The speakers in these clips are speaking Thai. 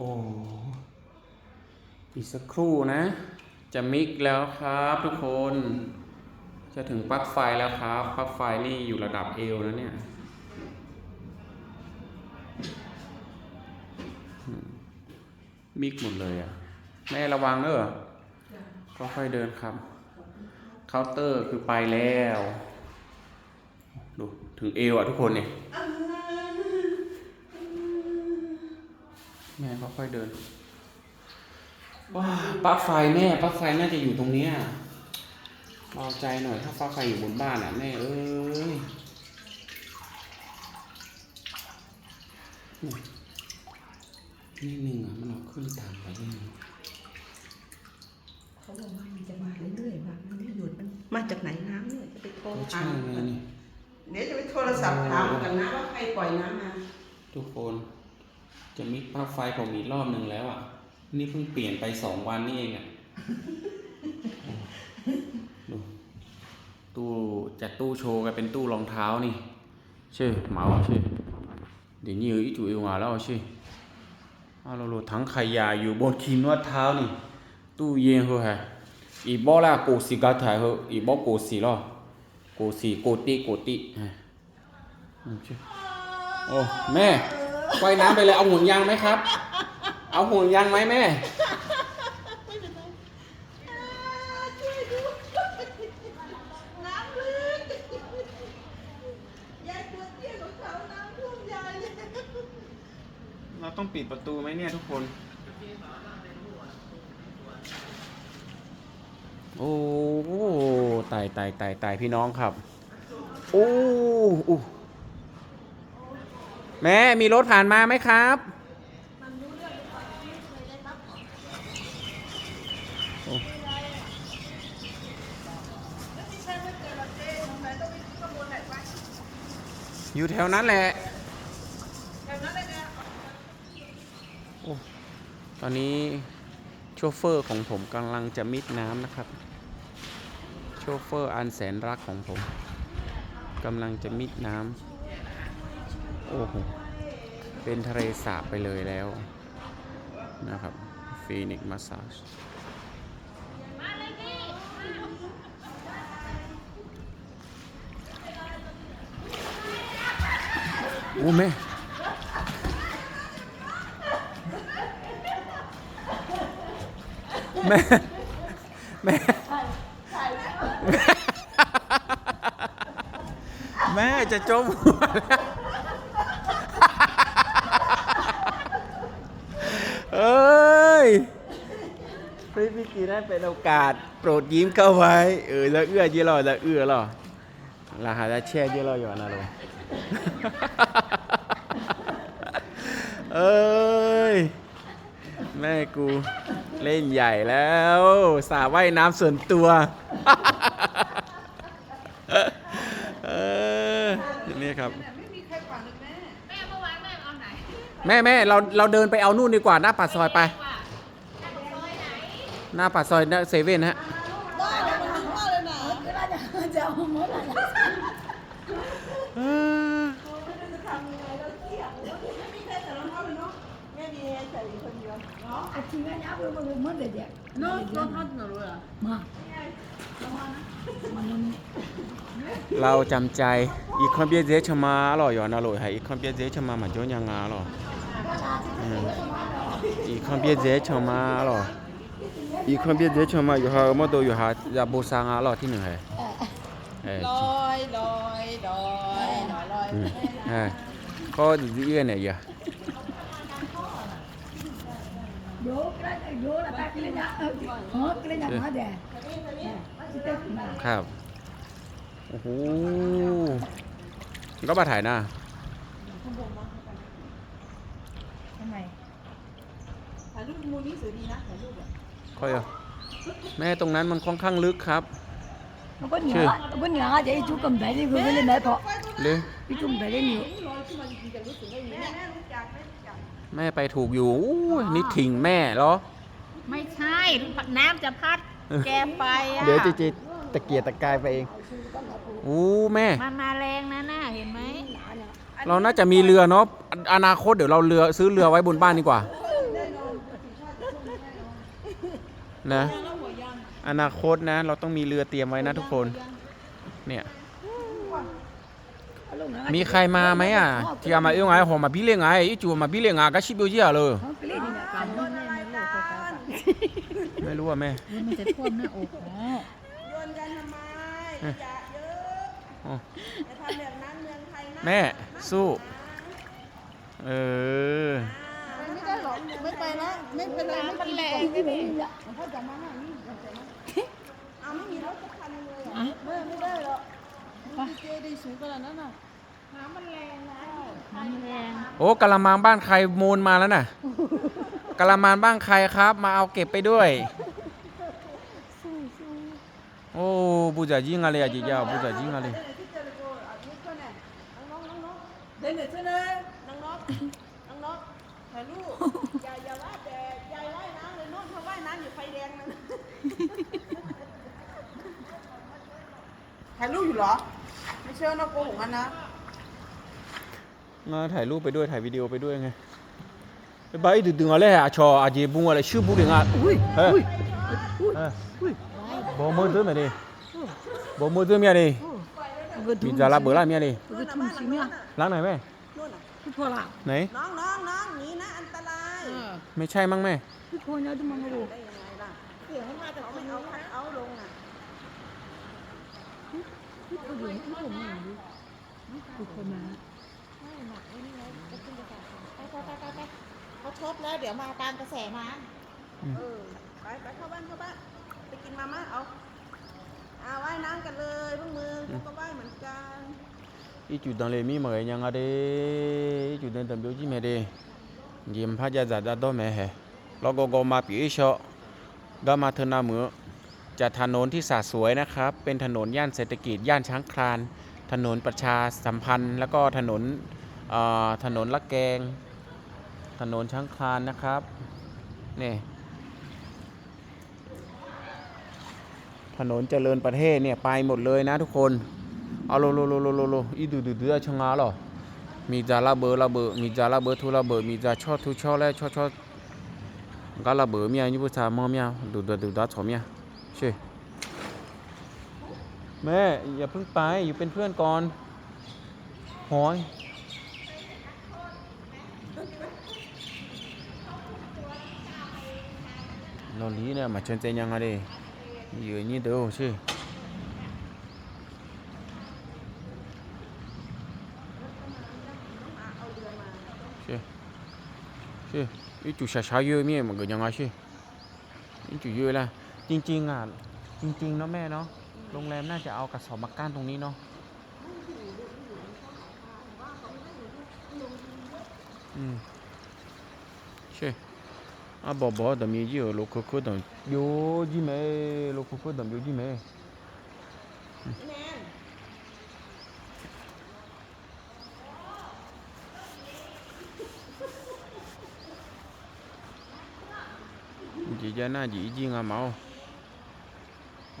โอ้อีกสักครู่นะ จะมิกแล้วครับทุกคน จะถึงปลั๊กไฟแล้วครับปลั๊กไฟนี่อยู่ระดับเอวนะเนี่ยมิกหมดเลยอะแม่ระวังเด้อค่อยเดินครับ เคาน์เตอร์คือไปแล้ว ดู ถึงเอวอะทุกคนเนี่ย แม่ค่อยๆเดิน ว้าปลั๊กไฟแม่ปลั๊กไฟน่าจะอยู่ตรงเนี้ยเบาใจหน่อย ถ้าปลั๊กไฟอยู่บนบ้านอะแม่เอ้ยนี่หนึ่งอะมันเอาขึ้นตามไปยังไงเขาบอกว่ามันจะมาเรื่อยๆว่ามันไม่หยุดมันมาจากไหนน้ำเนี่ยจะไปโทรก็ถาใช่มไงนี่เดี๋ยวจะไปโทรศัพท์ถามกันนะว่าใครปล่อยน้ำมาทุกคน จะมิกปลั๊กไฟผมอีกรอบหนึ่งแล้วอะ นี่เพิ่งเปลี่ยนไปสองวันนี่เองอะดูตู้จากตู้โชว์กลายเป็นตู้รองเท้านี่ชื่อเหมาชื่อเดี๋ยวนี้อีจูเอวมาแล้วชื่อเอาเราโลทั้งขยะอยู่บนคีนวดเท้านี่ตู้เย็นเหรอฮะอีบอละโกสีกาถ่ายเหรออีบอโกสีหรอโกสีโกติโกติฮะโอ้แม่ ว่ายน้ำไปเลยเอาห่วงยางไหมครับ เอาห่วงยางไหมแม่ช่วยดูน้ำลึกยายตัวเตี้ยของเขาน้ำท่วมยายเลยเราต้องปิดประตูไหมเนี่ยทุกคน โอ้โหตายตายตายตายพี่น้องครับ โอ้อู้ แม่มีรถผ่านมาไหมครับอยู่แถวนั้นแหละตอนนี้โชเฟอร์ของผมกำลังจะมิดน้ำนะครับ โชเฟอร์อันแสนรักของผมกำลังจะมิดน้ำ โอ้โห เป็นทะเลสาบไปเลยแล้วนะครับฟีนิกมาส a จโอ้แม่แม่แม่แม่จะจมหัวแล้วเอ้ยพี่พี่ กีนั่นเป็นโอกาสโปรดยิ้มเข้าไว้ เออล้วเอื้อยี่หรอล้วเอื้อหรอลาหาจะแช่ยี่หรออยู่นะลูกเอ้ยแม่กูเล่นใหญ่แล้วสระว่ายน้ำส่วนตัวเออนี่ครับไม่มีใครับแม่แม่เมื่อวานแม่เอาไหนแม่แม่เราเราเดินไปเอานู่นดีกว่าหน้าปากซอยไป ว่าแม่บอกซอยไหน หน้าปากซอยเซเว่นฮะได้แล้วมันถึงว่าเลยนะจะเอาหมดอะไรออไม่รู้จำยังไงเราเที่ยงไม่มีใครใส่รองเท้าเลยเนาะแม่มีใส่คนเดียวเนาะอาชีพนี้เอาหมดเลยเดี๋ยวโน้องเท้าหนูเหรอมามันเราจำใจอีกคนเบียเจชมาหรออยู่นะลูกให้อีกคนเบียเจชมามาจ้ยังงาหรออีกคนเบียเจชมาหรอ อีกคนเบียเจชมาอยู่ฮะมอโตอยู่ฮะยาโบซางาหรอที่หนึ่งให้เออลอยลอยลอยลอยลอยอืมเออก็ดีๆเนี่ยอย่าโยกแล้วโยกแล้วไปเลยนะเออเออเลยนะมาเดี๋ยวจะเต้นมาครับโอ้โหก็มาถ่ายหน้าทำไมถ่ายรูปมูนี่สวยดีนะถ่ายรูปอะ ค่อยเอาแม่ตรงนั้นมันค่อนข้างลึกครับมันก็เหนือมันก็เหนือจะไอ้จุกกำไดนี่คือไม่ได้แม่พอหรือไอ้จุกกำไดนี่อยู่ลอยขึ้นมาจริงๆจะรู้สึกได้ยังไงแม่รู้จักแม่รู้จักแม่ไปถูกอยู่อู้ยนี่ถิ่งแม่เหรอ ไม่ใช่ น้ำจะพัดแกไปอะ เดี๋ยวจีจีตะเกียกตะกายไปเอง อู้แม่ มันมาแรงนะน่ะเห็นไหม เราน่าจะมีเรือเนาะออนาคตเดี๋ยวเราเรือซื้อเรือไว้บนบ้านดีกว่า แน่น นะแล้วหัวยางอนาคตนะ เราต้องมีเรือเตรียมไว้นะทุกคน เนี่ย มีใครมาไหมอะที่เอามาเอ้ยไงหอมาบิเลงไงอีจูมาบิเลงไงก็ชิบิวเจียเลยเขาเกลียดนี่นะการโยนอะไรกันไม่รู้อะแม่มันจะท่วมหน้าอกแล้วโยนกันทำไมอย่าเยอะอ๋ออย่าทำแบบนั้นเมืองไทยนะแม่สู้ เออ ไม่ไปแล้วไม่เป็นไรไม่กินแรงที่นี่นี่นี่ละเขาจะมาหน้านี่เอาไม่มีรถสักคันเลยเหรอไม่ไม่ได้หรอกเจดีสูงขนาดนั้นน่ะน้ำมันแรงนะน้ำแรงโอ้กะละมังบ้านใครโมนมาแล้วน่ะกะละมังบ้านใครครับ มาเอาเก็บไปด้วยโอ้บูจ่ายิงอะไรอะจีเจ้าบูจ่ายิงอะไรเด่นเด่นเสนอน้องนกน้องนกถ่ายรูปอย่าอย่าว่าแต่ยายว่ายน้ำเลยโน่นเขาว่ายน้ำอยู่ไฟแดงนั่น ถ่ายรูปอยู่เหรอ ไม่เชื่อนะโกหกกันนะ มาถ่ายรูปไปด้วยถ่ายวิดีโอไปด้วยไงไปไปดึงดึงอะไรอะชออาเจบุงอะไรชื่อบุงอะอุ้ยเฮ้ยเฮ้ยบ่มือตื้อมาดิบ่มือตื้อเมียดิมีจาระเบอร์ละเมียดินู่นน่ะบ้านหลังนู้นน่ะล้างไหนแม่นู่นน่ะพี่พ่อละไหนน้องน้องน้องหนีนะอันตรายไม่ใช่มั้งแม่พี่พ่อเนี่ยจะมาดูได้ยังไงล่ เอาอยู่ที่ผมหน่อยดิถูกคนมาไม่หนักไม่นี่เลยก็ขึ้นไปก่อนไปไปไปไปไปเขาชดแล้ว เดี๋ยวมาตามกระแสมาเออไปไปเข้าบ้านเข้าบ้านไปกินมาม่าเอาอาว่ายน้ำกันเลยพวกมึงกูก็ว่ายเหมือนกัน ít chủ đang lấy mi mà cái nhà ngà đấy chủ đang tầm biểu chỉ mẹ đấy game phát ra giả ra đó mẹ hè lo go go mà bị sợ đó mà thân nào mưa จะถนนที่สาสวยนะครับ เป็นถนนย่านเศรษฐกิจย่านช้างคลาน ถนนประชาสัมพันธ์ แล้วก็ถนนถนนละแกง ถนนช้างคลานนะครับนี่ถนนเจริญประเทศเนี่ยไปหมดเลยนะทุกคนเอาโลโลโลโลโลโลอีดูดูดูชะงาหรอมีจาระเบอร์ระเบอร์มีจาระเบอร์ทุระเบอร์มีจาชอทุชอและชอชอกาละเบอร์เมียนี่ภาษามอเมียดูดูดูดาชอเมีย ชิแม่ อย่าเพิ่งไป อยู่เป็นเพื่อนก่อนหอยลอลีเนี่ยมาเชิญเจยังไงดิอยู่นี่เดียวชื่อชื่อชื่ออีจุชาชาเยอะมีมันก็ยังไงชื่ออีจุเยอะละ จริงๆอะจริงๆเนาะแม่เนาะโรงแรมน่าจะเอากระสอบมากั้นตรงนี้เนาะอืมใช่อะบอกบอกดมีเยอะโลคุคุดมโยจิเมโลคุคุดมโยจิเมแนน chị cho nó chỉ riêng à máu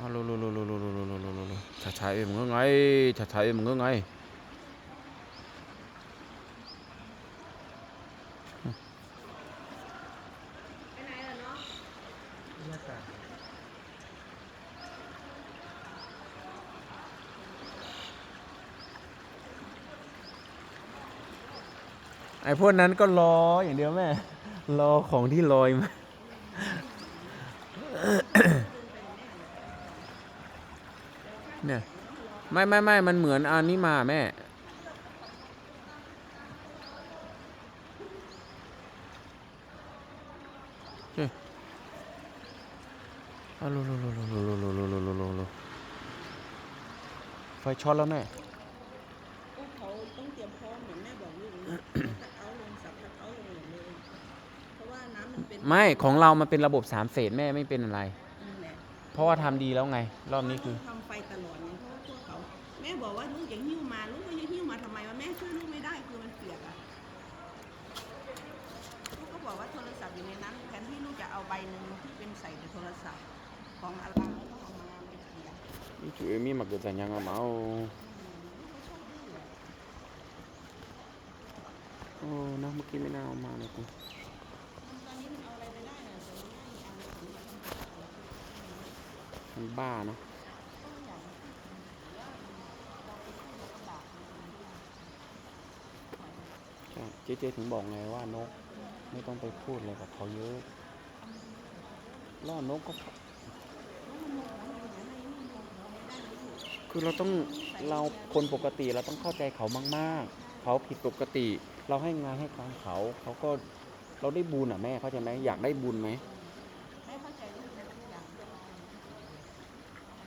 alo lo lo lo lo lo lo lo lo lo lo chả chạy em ngứa ngay chả chạy em ngứa ngay ไอ้พวกนั้นก็รออย่างเดียวแม่รอของที่ลอยมา เนี่ย ไม่ไม่ไม่มันเหมือนอันนี้มาแม่เฮ้ยอะโลโลโลโลโลโลโลโลโลโลโลไฟช็อตแล้วแม่เขาต้องเตรียมพร้อมเหมือนแม่บอกลูกนะเอาลงสับเอาลงเลยเพราะว่าน้ำมันเป็นไม่ของเรามันเป็นระบบสามเศษแม่ไม่เป็นอะไร เพราะว่าทำดีแล้วไง รอบนี้คือท ของอะไรก็ของมาไม่เกี่ยวนี่จุเอมี่มาเกิดแต่ยังอะมาโอ้นะเมื่อกี้ไม่น่าเอามาเลยกูมับ้าเนะเจ๊เจ๊ถึงบอกไงว่านก ไม่ต้องไปพูดอะไรกับเขาเยอะล่อนกก็ คือเราต้องเราคนปกติเราต้องเข้าใจเขามาก ๆ เขาผิดปกติ เราให้งานให้การเขา เขาก็เราได้บุญอะแม่เข้าใจไหมอยากได้บุญไหมเข้าใจลูกนะทุกอย่าง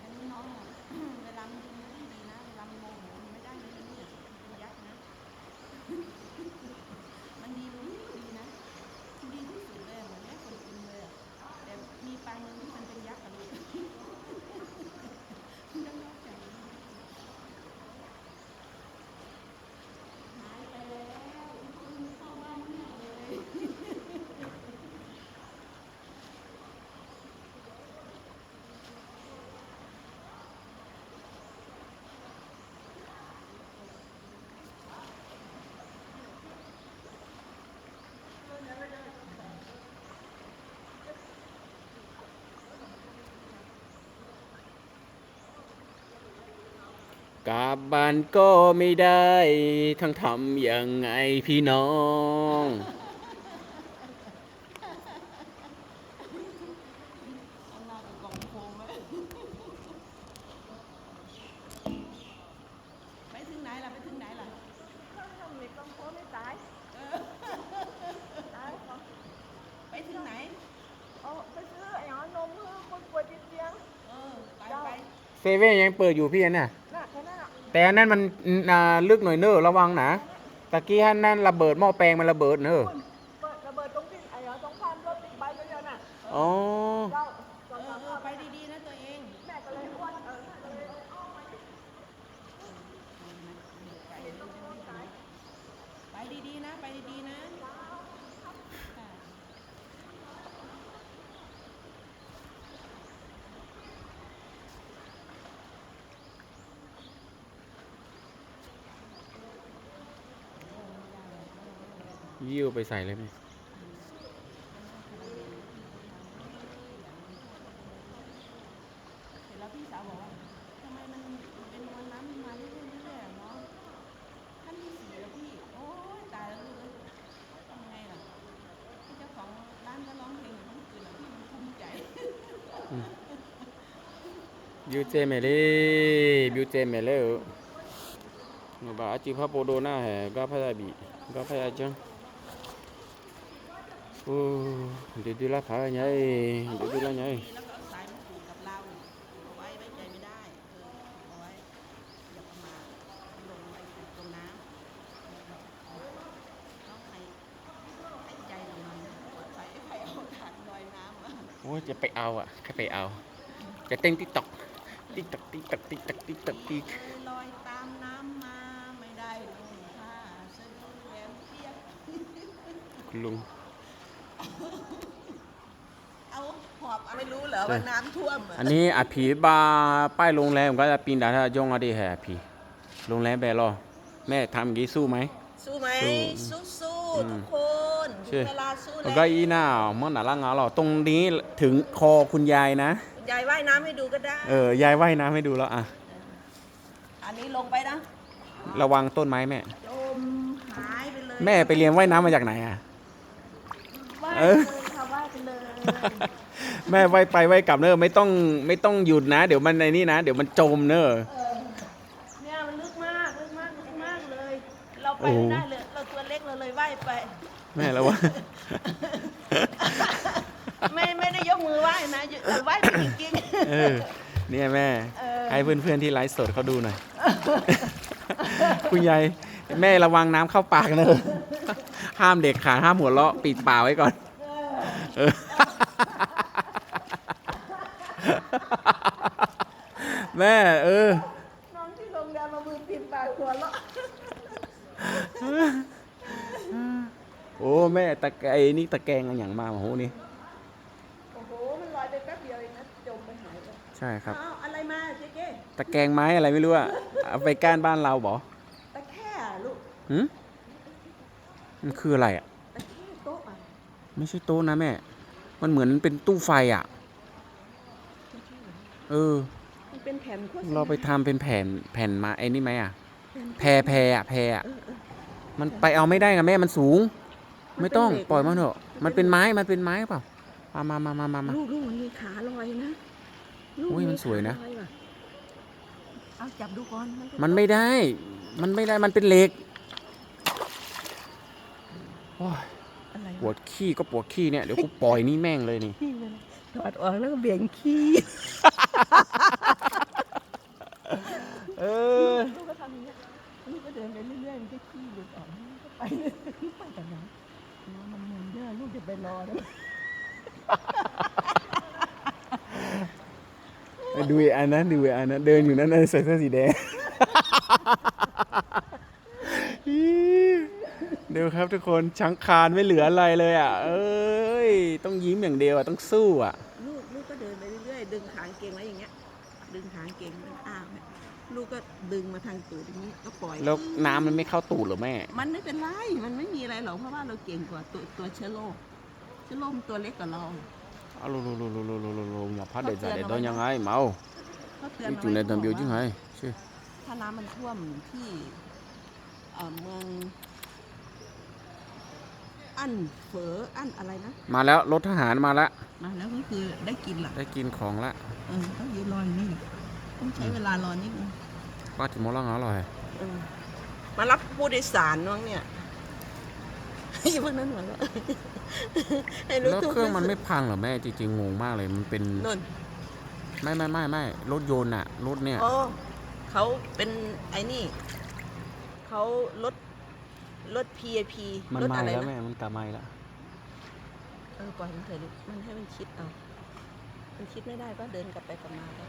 อันนี้น้องอะ เวลามันดีมันดีนะ เวลามันโมโหมันไม่ได้เลยเนี่ยมันยักษ์นะ มันดีรู้ดีนะดีที่สุดเลยอะเหมือนแม่คนกินเลยอะแต่มีปลาหนึ่งที่มันเป็นยักษ์กับลูกมันต้องเข้าใจหายไปแล้วอีกคนเข้าบ้านไม่ได้เลย กลับบ้านก็ไม่ได้ ทั้งทำยังไงพี่น้องเอาหน้ากับกล่องโฟมไปถึงไหนล่ะ ไปถึงไหนล่ะไม่ตายตายไปถึงไหนเอาไปซื้อไอ้นมเพื่อคนป่วยติดเตียงเออไปไปเซเว่นยังเปิดอยู่พี่อันน่ะน่ะ แค่นั้นอะแต่อันนั้นมันอ่าลึกหน่อยเนอะระวังนะตะกี้ฮันนั่นระเบิดหม้อแปลงมันระเบิดเนอะ เปิดระเบิดตรงที่ไอ้หอนตรงพันรถติดใบไปเดียวน่ะ อ๋อ เจ้า เอ ก่อน อ สาม เออไปดีๆนะตัวเอง แม่ก็เลยอ้วนเออแม่ก็เลยอ้อมมา ไปดีๆนะ ไปดีๆนะค่ะ ยิ้วไปใส่เลยไหมเสร็จแล้วพี่สาวบอกว่าทำไมมันเป็นวันน้ำมันมาเรื่อยๆเรื่อยๆอะเนาะขั้นที่สี่แล้วพี่ โอ้ยตายแล้วลูกเอ้ยทำไงล่ะพี่เจ้าของร้านก็ร้องเพลงอยู่ทั้งคืนแล้วพี่มันภูมิใจบิวเจเมเล่บิวเจเมเล่เนอะบาอาจิพาโป โอ้เดี๋ยวดูแลขาไงเดี๋ยวดูแลไงแล้วก็เอาสายมาผูกกับเราเอาไว้ไว้ใจไม่ได้เออเอาไว้อย่าประมาทลงไปตรงน้ำต้องให้ให้ใจเรามันปลอดภัยใครเอาถ่านลอยน้ำมาโอ้ยจะไปเอาอะแค่ไปเอา จะเต้นติ๊กต็อกติ๊กต็อกติ๊กต็อกติ๊กต็อกติ๊กตอกติ๊กลอยตามน้ำมาไม่ได้ลงผ้าสะดุ้งแหวนเปียกคุณลุง เอาหอบ ไม่รู้เหรอว่าน้ำท่วมอะอันนี้อาผีบาป้ายโรงแรมก็จะปีนดาถ้ายงอะดีแห่ผีโรงแรมแบรอแม่ทำอย่างงี้สู้ไหมสู้ไหมสู้สู้สู้อืมทุกคนถึใช่งเวลาสู้แล้วแล้วก็อีหน้าเมื่อหนาล่างงาหรอตรงนี้ถึงคอคุณยายนะยายว่ายน้ำให้ดูก็ได้เออยายว่ายน้ำให้ดูแล้วอะอันนี้ลงไปนะระวังต้นไม้แม่จมหายไปเลยแม่ไปเรียนว่ายน้ำมาจากไหนอะว่ายเอไปอเลยค่ะว่ายไปเลย แม่ว่ายไปว่ายกลับเนอะไม่ต้องไม่ต้องหยุดนะ เดี๋ยวมันในนี่นะ เดี๋ยวมันจมเนอะเนี่ยมันลึกมากลึกมากลึกมากเลย เราไปโอ้โหไม่ได้เลยเราตัวเล็กเราเลยว่ายไป แม่แล้วว่าไม่ไม่ได้ยกมือไหว้นะแต่ไหว้ไปจริงเออ เนี่ยแม่ เออ ให้เพื่อนๆที่ไลฟ์สดเขาดูหน่อย คุณยายแม่ระวังน้ำเข้าปากเนอะห้ามเด็กขาดห้ามหัวเราะปิดปากไว้ก่อน เออ แม่ เออๆน้องที่โรงแรมมามือปิดปากหัวเราะโอ้แม่ตะแกรงนี่ตะแกรงอะไรอย่างมาโอ้โหนี่ โอ้โห มันลอยไปแป๊บเดียวเองนะ จมไปหายไปใช่ครับอ้าวอะไรมาเจ๊เก้ตะแกรงไม้อะไรไม่รู้อะเอาไปก้านบ้านเราบอตะแคร่อะลูก หืมมันคืออะไรอะตะแคร่โต๊ะอะไม่ใช่โต๊ะนะแม่ มันเหมือนเป็นตู้ไฟอะเอเออมัน เป็นแผ่นโฆษณาเราไปทำเป็นแผ่นแผ่นมาไอ้นี่ไหมอะแผ่นแพรแพรอะแพรอะ เออเออ มันไปเอาไม่ได้กับแม่มันสูงมันเป็นไม่ต้องเหล็ก ปล่อยมันเถอะมัมันนเป็เป็นนไม้มันเป็นไม้เปล่ามามามามามามา ลูกลูกมันมีขาลอยนะลูกอุ้ยมันสวยนะ ขาลอว่เอาจับดูก่อนเป็มันไม่ได้ มันไม่ได้มันเป็นเหล็กโอ้ยอะไรปวดขี้ก็ปวดขี้เนี่ยเดี๋ยวกูปล่อยนี่แม่งเลยนี่ ขี้มันถอดออกแล้วก็เบี่ยงขี้ เออ ลูกก็ทำอย่างเงี้ยลูกก็เดินไปเรื่อยๆมันก็ขี้หลุดออกมันก็ไปเลยไปแต่ไหนน้ำมันเงินเยอะลูกจะ ไปรอแล้วดูไอ้อันนั้นดูไอ้อันนั้นเดินอยู่นั้นใส่เสื้อสีแดง เดี๋ยวครับทุกคนชังคานไม่เหลืออะไรเลยอะ เอ้ย ต้องยิ้มอย่างเดียวอะ ต้องสู้อะ ลูกลูกก็เดินไปเรื่อยๆ ดึงขางเกงไว้อย่างเงี้ย ดึงขางเกงมันอ้าวเนี่ยลูกก็ดึงมาทางตูดอย่างนี้ก็ปล่อย แล้วน้ำมันไม่เข้าตูดเหรอแม่ มันไม่เป็นไร มันไม่มีอะไรหรอกเพราะว่าเราเก่งกว่าตัวตัวเชื้อโรค เชื้อโรคมันตัวเล็กกว่าเราเอาลูลูลูลูลูลูลูอย่าพัดเด็ดใส่เด็ดโดนยังไงเมาเขาเตือนนี่เอาจุดในไว้ตำเบียวขาจังบไงอกว่าใช่ถ้าน้ำมันท่วมที่เอ่อเมืองอันเฝออันอะไรนะ มาแล้วรถทหารมาแล้วมาแล้วก็คือได้กินหลักได้กินของละเออต้องยืนรออยู่นี่แหละต้องใช้เวลารอนิดนึงป้าจิมอลังอร่อยเออมารับผู้โดยสารน้องเนี่ย อ้พวกนั้นหัวเราะให้รู้แล้วตัวเครื่องมันไม่พังเหรอแม่จริงๆงงมากเลยมันเป็นนนไม่ไม่ไม่ไม่รถยนต์อะรถเนี่ยอ๋อเขาเป็นไอ้นี่เขารถรถ PAP มันรถมาอะไรแล้วนะแม่มันกลับมาอีกแล้วเออปล่อยมันเถอะลูกมันให้มันคิดเอามันคิดไม่ได้ก็เดินกลับไปกลับมาไป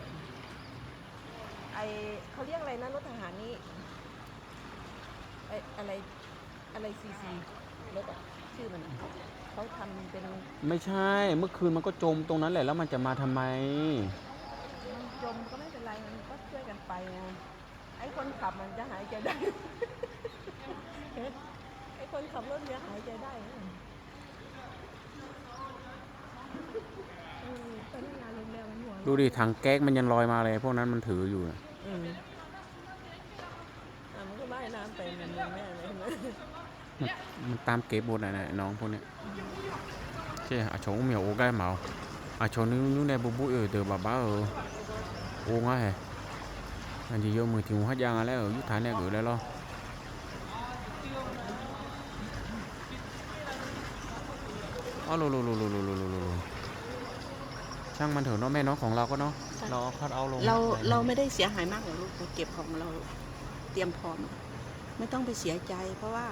ไอเขาเรียกอะไรนะรถทหารนี่ไออะไรอะไรซีซี รถอะชื่อมันอะเขาทำเป็นไม่ใช่ เมื่อคืนมันก็จมตรงนั้นแหละแล้วมันจะมาทำไม มันจมก็ไม่เป็นไรมันก็ช่วยกันไปไงไอ้คนขับมันจะหายใจได้ ไอ้คนขับรถเรือหายใจได้นะเออพนักงานโรงแรมมันห่วงดูดิถังแก๊สมันยังลอยมาเลย พวกนั้นมันถืออยู่น่ะอืมอะมันก็ว่ายน้ำไปเหมือนแม่เลยนะมั นมันตามเก็บหมดน่ะนะน้องพวกเนี้ยใช่อาชงเหมียวโอ้ใกล้เหมาอาชงนู้นู้นในบุบุเออเดอบ้าบ้าเออโอ้ง่ายอันที่โยมือถึงหัดยางอะไรเออยุทธานเนี่ยเกิดแล้วเหรออ๋อโลโลโลโลโลโลโลโลช่างมันเถอะเนาะแม่เนาะของเราก็เนาะเราเอาคัดเอาลงเราเราไม่ได้เสียหายมากหรอกลูกเราเก็บของเราเตรียมพร้อม ไม่ต้องไปเสียใจเพราะว่า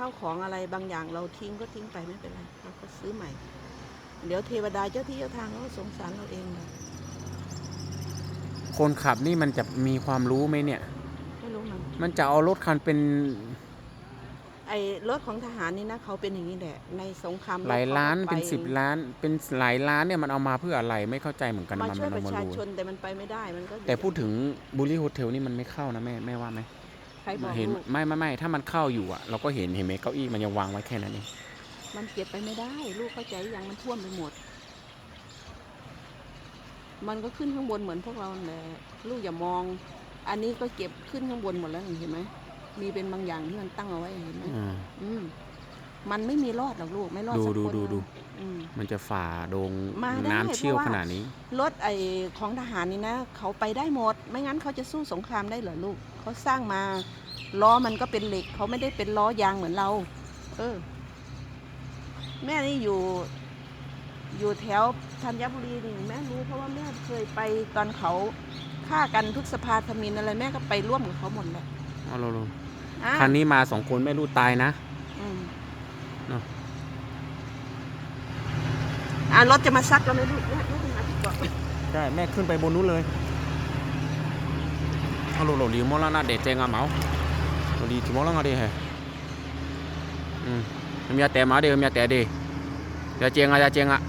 ข้าวของอะไรบางอย่างเราทิ้งก็ทิ้งไปไม่เป็นไรเราก็ซื้อใหม่ เดี๋ยวเทวดาเจ้าที่เจ้าทางเขาก็สงสารเราเองแหละคนขับนี่มันจะมีความรู้ไหมเนี่ย ไม่รู้มันมันจะเอารถคันเป็นไอ้รถของทหารนี่นะเขาเป็นอย่างนี้แหละในสงครามหลายล้านขก็เป็นไสิบล้าน เป็นหลายล้านเนี่ยมันเอามาเพื่ออะไรไม่เข้าใจเหมือนกันมามันช่วยมันปเอาระมาชาดูชนแต่มันไปไม่ได้มันก็แต่พูดถึงบุรีโฮเทลนี่มันไม่เข้านะแม่แม่ว่าไหม ใครบอกเห็นลูกไม่ไม่ไม่ถ้ามันเข้าอยู่อะ เราก็เห็นเห็นไหมเก้าอี้มันยังวางไว้แค่นั้นเองมันเก็บไปไม่ได้ ลูกเข้าใจยังมันท่วมไปหมด มันก็ขึ้นข้างบนเหมือนพวกเราแหละลูกอย่ามอง อันนี้ก็เก็บขึ้นข้างบนหมดแล้วเห็นไหมมีเป็นบางอย่างที่มันตั้งเอาไว้เห็นไหมอืมอืม มันไม่มีรอดหรอกลูกไม่รอดดูสักดูคนดูดู อืม มันจะฝ่าโดงมาได้น้ำเชี่ยวเพราะว่า ขนาดนี้ รถไอของทหารนี่นะ เขาไปได้หมด ไม่งั้นเขาจะสู้สงครามได้เหรอลูกเขาสร้างมาล้อมันก็เป็นเหล็ก เขาไม่ได้เป็นล้อยางเหมือนเรา เออ แม่นี่อยู่ อยู่แถวธัญบุรีนี่แม่รู้เพราะว่าแม่เคยไปตอนเขาฆ่ากันทุกสภาธมินอะไรแม่ก็ไปร่วมกับเขาหมดแหละเอาเราอะคันนี้มาสองคนไม่รู้ตายนะ อืม เนอะอะรถจะมาซักเราไหมลูกแม่แม่ไปหาที่เกาะใช่แม่ขึ้นไปบนนู้นเลยเอาโลโลลีมอลานาเดเจงาเมาโลลีทิมอลานาเดเฮอืมมีแต่มาเดมีแต่เดอย่าเจงอะอย่าเจงอะ